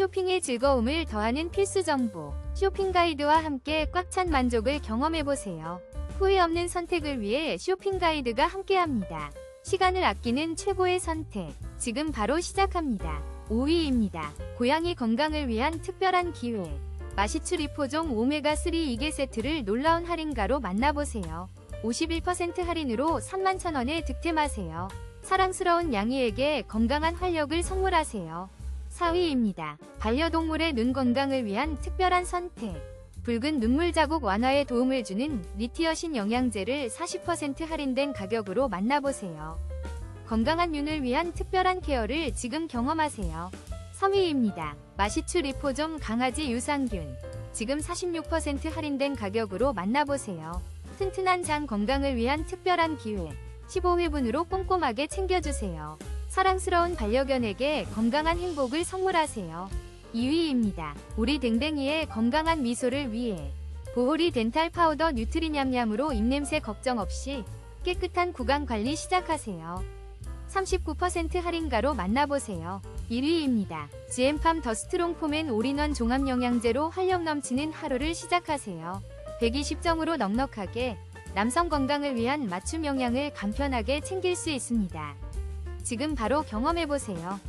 쇼핑의 즐거움을 더하는 필수 정보. 쇼핑 가이드와 함께 꽉 찬 만족을 경험해보세요. 후회 없는 선택을 위해 쇼핑 가이드가 함께합니다. 시간을 아끼는 최고의 선택. 지금 바로 시작합니다. 5위입니다. 고양이 건강을 위한 특별한 기회. 마시추 리포종 오메가3 2개 세트를 놀라운 할인가로 만나보세요. 51% 할인으로 31,000원에 득템하세요. 사랑스러운 양이에게 건강한 활력을 선물하세요. 4위입니다. 반려동물의 눈 건강을 위한 특별한 선택. 붉은 눈물 자국 완화에 도움을 주는 리티어신 영양제를 40% 할인된 가격으로 만나보세요. 건강한 눈을 위한 특별한 케어를 지금 경험하세요. 3위입니다. 마시추 리포종 강아지 유산균. 지금 46% 할인된 가격으로 만나보세요. 튼튼한 장 건강을 위한 특별한 기회. 15회분으로 꼼꼼하게 챙겨주세요. 사랑스러운 반려견에게 건강한 행복을 선물하세요. 2위입니다. 우리 댕댕이의 건강한 미소를 위해 보호리 덴탈 파우더 뉴트리냠냠으로 입냄새 걱정 없이 깨끗한 구강 관리 시작하세요. 39% 할인가로 만나보세요. 1위입니다. GM팜 더 스트롱 폼앤 올인원 종합 영양제로 활력 넘치는 하루를 시작하세요. 120정으로 넉넉하게 남성 건강을 위한 맞춤 영양을 간편하게 챙길 수 있습니다. 지금 바로 경험해보세요.